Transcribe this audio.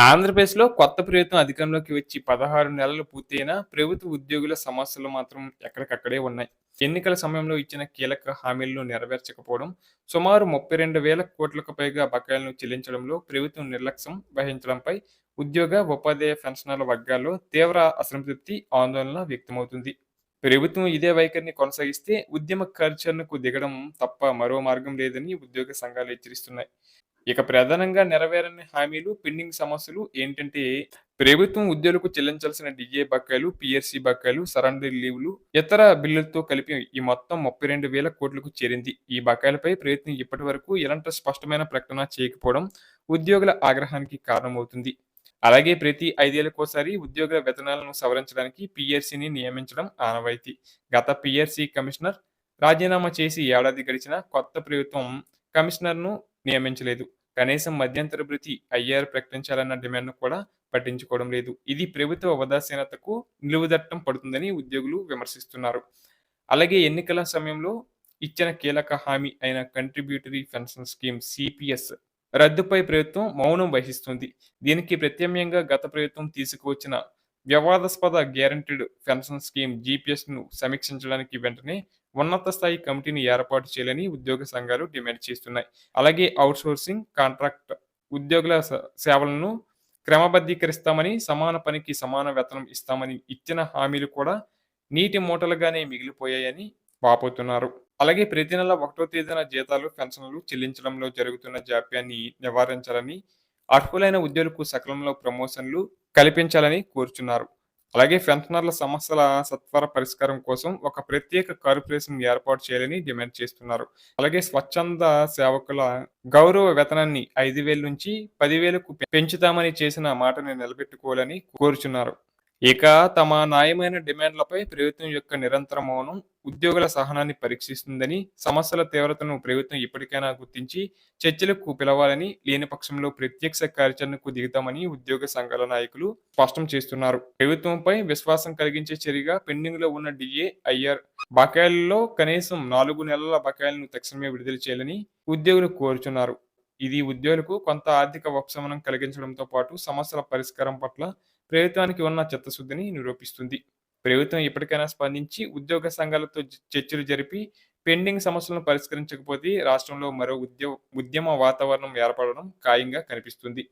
ఆంధ్రప్రదేశ్‌లో కొత్త ప్రభుత్వం అధికారంలోకి వచ్చి 16 నెలలు పూర్తయినా ప్రభుత్వ ఉద్యోగుల సమస్యలు మాత్రం ఎక్కడికక్కడే ఉన్నాయి. ఎన్నికల సమయంలో ఇచ్చిన కీలక హామీలను నెరవేర్చకపోవడం, సుమారు 32,000 కోట్లకు పైగా బకాయిలను చెల్లించడంలో ప్రభుత్వం నిర్లక్ష్యం వహించడంపై ఉద్యోగ, ఉపాధ్యాయ పెన్షనర్ల వర్గాల్లో తీవ్ర అసంతృప్తి, ఆందోళన వ్యక్తమవుతుంది. ప్రభుత్వం ఇదే వైఖరిని కొనసాగిస్తే ఉద్యమ కార్యాచరణకు దిగడం తప్ప మరో మార్గం లేదని ఉద్యోగ సంఘాలు హెచ్చరిస్తున్నాయి. ఇక ప్రధానంగా నెరవేరని హామీలు, పెండింగ్ సమస్యలు ఏంటంటే ప్రభుత్వం ఉద్యోగులకు చెల్లించాల్సిన డిఏ బకాయిలు, పీఆర్సీ బకాయిలు, సరెండర్ లీవ్లు, ఇతర బిల్లులతో కలిపి ఈ మొత్తం 32,000 కోట్లకు చేరింది. ఈ బకాయిలపై ప్రభుత్వం ఇప్పటి వరకు ఎలాంటి స్పష్టమైన ప్రకటన చేయకపోవడం ఉద్యోగుల ఆగ్రహానికి కారణమవుతుంది. అలాగే ప్రతి ఐదేళ్ళకోసారి ఉద్యోగుల వేతనాలను సవరించడానికి పిఎస్సీని నియమించడం ఆనవాయితీ. గత పిఎస్సీ కమిషనర్ రాజీనామా చేసి ఏడాది గడిచిన కొత్త ప్రభుత్వం కమిషనర్‌ను నియమించలేదు. కనీసం మధ్యంతర భృతి, ఐఆర్ ప్రకటించాలన్న డిమాండ్‌ను కూడా పట్టించుకోవడం లేదు. ఇది ప్రభుత్వ ఉదాసీనతకు నిలువుదట్టం పడుతుందని ఉద్యోగులు విమర్శిస్తున్నారు. అలాగే ఎన్నికల సమయంలో ఇచ్చిన కీలక హామీ అయిన కంట్రిబ్యూటరీ పెన్షన్ స్కీమ్ సిపిఎస్ రద్దుపై ప్రభుత్వం మౌనం వహిస్తుంది. దీనికి ప్రత్యామ్నాయంగా గత ప్రభుత్వం తీసుకువచ్చిన వివాదాస్పద గ్యారంటీడ్ పెన్షన్ స్కీమ్ జీపీఎస్‌ను సమీక్షించడానికి వెంటనే ఉన్నత స్థాయి కమిటీని ఏర్పాటు చేయాలని ఉద్యోగ సంఘాలు డిమాండ్ చేస్తున్నాయి. అలాగే ఔట్సోర్సింగ్, కాంట్రాక్ట్ ఉద్యోగుల సేవలను క్రమబద్ధీకరిస్తామని, సమాన పనికి సమాన వేతనం ఇస్తామని ఇచ్చిన హామీలు కూడా నీటి మూటలుగానే మిగిలిపోయాయని వాపోతున్నారు. అలాగే ప్రతి నెల ఒకటో తేదీన జీతాలు, పెన్షన్లు చెల్లించడంలో జరుగుతున్న జాప్యాన్ని నివారించాలని, అర్హులైన ఉద్యోగులకు సకాలంలో ప్రమోషన్లు కల్పించాలని కోరుచున్నారు. అలాగే పెన్షనర్ల సమస్యల సత్వర పరిష్కారం కోసం ఒక ప్రత్యేక కార్పొరేషన్ ఏర్పాటు చేయాలని డిమాండ్ చేస్తున్నారు. అలాగే స్వచ్ఛంద సేవకుల గౌరవ వేతనాన్ని ఐదు వేల నుంచి పదివేలకు పెంచుతామని చేసిన మాటను నిలబెట్టుకోవాలని కోరుచున్నారు. ఇక తమ న్యాయమైన డిమాండ్లపై ప్రభుత్వం యొక్క నిరంతర మౌనం ఉద్యోగుల సహనాన్ని పరీక్షిస్తుందని, సమస్యల తీవ్రతను ప్రభుత్వం ఇప్పటికైనా గుర్తించి చర్చలకు పిలవాలని, లేని పక్షంలో ప్రత్యక్ష కార్యాచరణకు దిగుతామని ఉద్యోగ సంఘాల నాయకులు స్పష్టం చేస్తున్నారు. ప్రభుత్వంపై విశ్వాసం కలిగించే చర్యగా పెండింగ్లో ఉన్న డిఏ ఐఆర్ బకాయిల్లో కనీసం నాలుగు నెలల బకాయిలను తక్షణమే విడుదల చేయాలని ఉద్యోగులు కోరుచున్నారు. ఇది ఉద్యోగులకు కొంత ఆర్థిక ఉపశమనం కలిగించడంతో పాటు సమస్యల పరిష్కారం పట్ల ప్రభుత్వానికి ఉన్న చిత్తశుద్ధిని నిరూపిస్తుంది. ప్రభుత్వం ఇప్పటికైనా స్పందించి ఉద్యోగ సంఘాలతో చర్చలు జరిపి పెండింగ్ సమస్యలను పరిష్కరించకపోతే రాష్ట్రంలో మరో ఉద్య ఉద్యమ వాతావరణం ఏర్పడడం ఖాయంగా కనిపిస్తుంది.